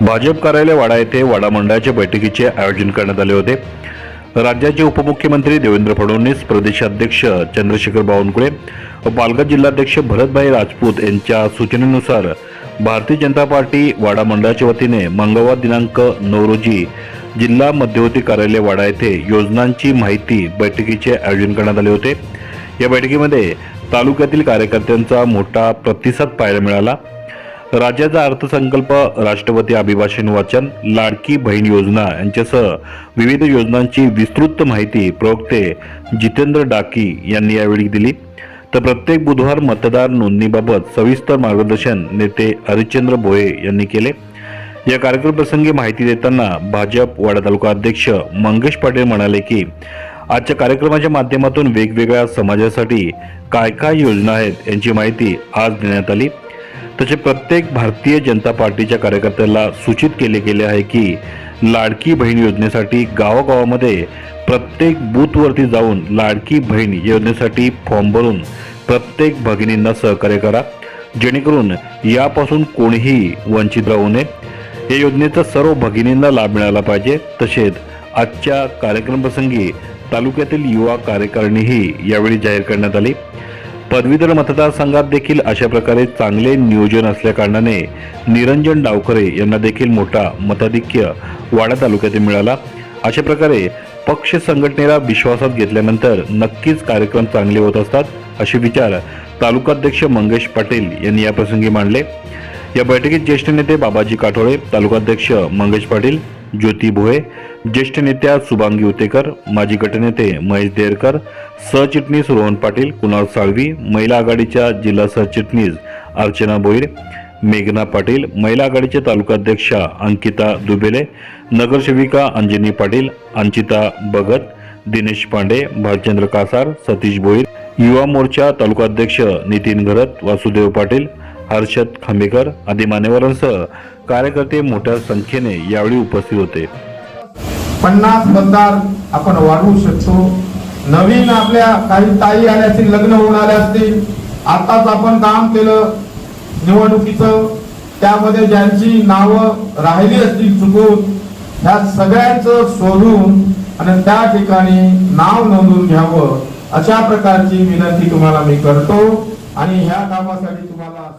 भाजप कार्यालय वाडा येथे वाडा मंडळाच्या बैठकीचे आयोजन करण्यात आले होते. राज्याचे उपमुख्यमंत्री देवेंद्र फडणवीस प्रदेशाध्यक्ष चंद्रशेखर बावनकुळे व पालघर जिल्हाध्यक्ष भरतभाई राजपूत यांच्या सूचनेनुसार भारतीय जनता पार्टी वाडा मंडळाच्या वतीने मंगळवार दिनांक नऊ रोजी जिल्हा मध्यवर्ती कार्यालय वाडा येथे योजनांची माहिती बैठकीचे आयोजन करण्यात आले होते. या बैठकीमध्ये तालुक्यातील कार्यकर्त्यांचा मोठा प्रतिसाद पाहायला मिळाला. राज्याचा अर्थसंकल्प राष्ट्रपती अभिभाषण वाचन लाडकी बहीण योजना यांच्यासह विविध योजनांची विस्तृत माहिती प्रवक्ते जितेंद्र डाकी यांनी यावेळी दिली. तर प्रत्येक बुधवार मतदार नोंदणीबाबत सविस्तर मार्गदर्शन नेते हरिश्चंद्र भोये यांनी केले. या कार्यक्रमप्रसंगी माहिती देताना भाजप वाडा तालुका अध्यक्ष मंगेश पाटील म्हणाले की आजच्या कार्यक्रमाच्या माध्यमातून वेगवेगळ्या समाजासाठी काय काय योजना आहेत यांची माहिती आज देण्यात आली. तसे प्रत्येक भारतीय जनता पार्टीच्या कार्यकर्त्याला सूचित केले गेले आहे की लाडकी बहीण योजनेसाठी गावागावामध्ये प्रत्येक बूथवरती जाऊन लाडकी बहीण योजनेसाठी फॉर्म भरून प्रत्येक भगिनींना सहकार्य करा. जेणेकरून यापासून कोणीही वंचित राहू नये. या योजनेचा सर्व भगिनींना लाभ मिळाला पाहिजे. तसेच आजच्या कार्यक्रमप्रसंगी तालुक्यातील युवा कार्यकारिणीही यावेळी जाहीर करण्यात आली. पदवीधर मतदारसंघात देखील अशा प्रकारे चांगले नियोजन असल्याकारणाने निरंजन डावखरे यांना देखील मोठा मताधिक्य वाडा तालुक्यात मिळाला. अशा प्रकारे पक्ष संघटनेला विश्वासात घेतल्यानंतर नक्कीच कार्यक्रम चांगले होत असतात असे विचार तालुकाध्यक्ष मंगेश पाटील यांनी याप्रसंगी मांडले. या बैठकीत ज्येष्ठ नेते बाबाजी काठोळे तालुकाध्यक्ष मंगेश पाटील ज्योती भोये ज्येष्ठ नेत्या सुभांगी उतेकर माजी गटनेते महेश देरकर सरचिटणीस रोहन पाटील कुणाल साळवी महिला आघाडीच्या जिल्हा सरचिटणीस अर्चना भोईर मेघना पाटील महिला आघाडीचे तालुकाध्यक्षा अंकिता दुबेले नगरसेविका अंजनी पाटील अंचिता भगत दिनेश पांडे भालचंद्र कासार सतीश भोईर युवा मोर्चा तालुकाध्यक्ष नितीन घरत वासुदेव पाटील हर्षद खांबेकर आदी मान्यवरांसह कार्यकर्ते मोठ्या संख्येने यावेळी उपस्थित होते. पन्नास मतदार आपण वाढवू शकतो. नवीन आपल्या काही ताई आल्या असतील लग्न होऊन आल्या असतील. आताच आपण काम केलं निवडणुकीचं. त्यामध्ये ज्यांची नावं राहिली असतील चुकून ह्या सगळ्यांचं शोधून आणि त्या ठिकाणी नाव नोंदवून घ्यावं अशा प्रकारची विनंती तुम्हाला मी करतो. आणि ह्या कामासाठी तुम्हाला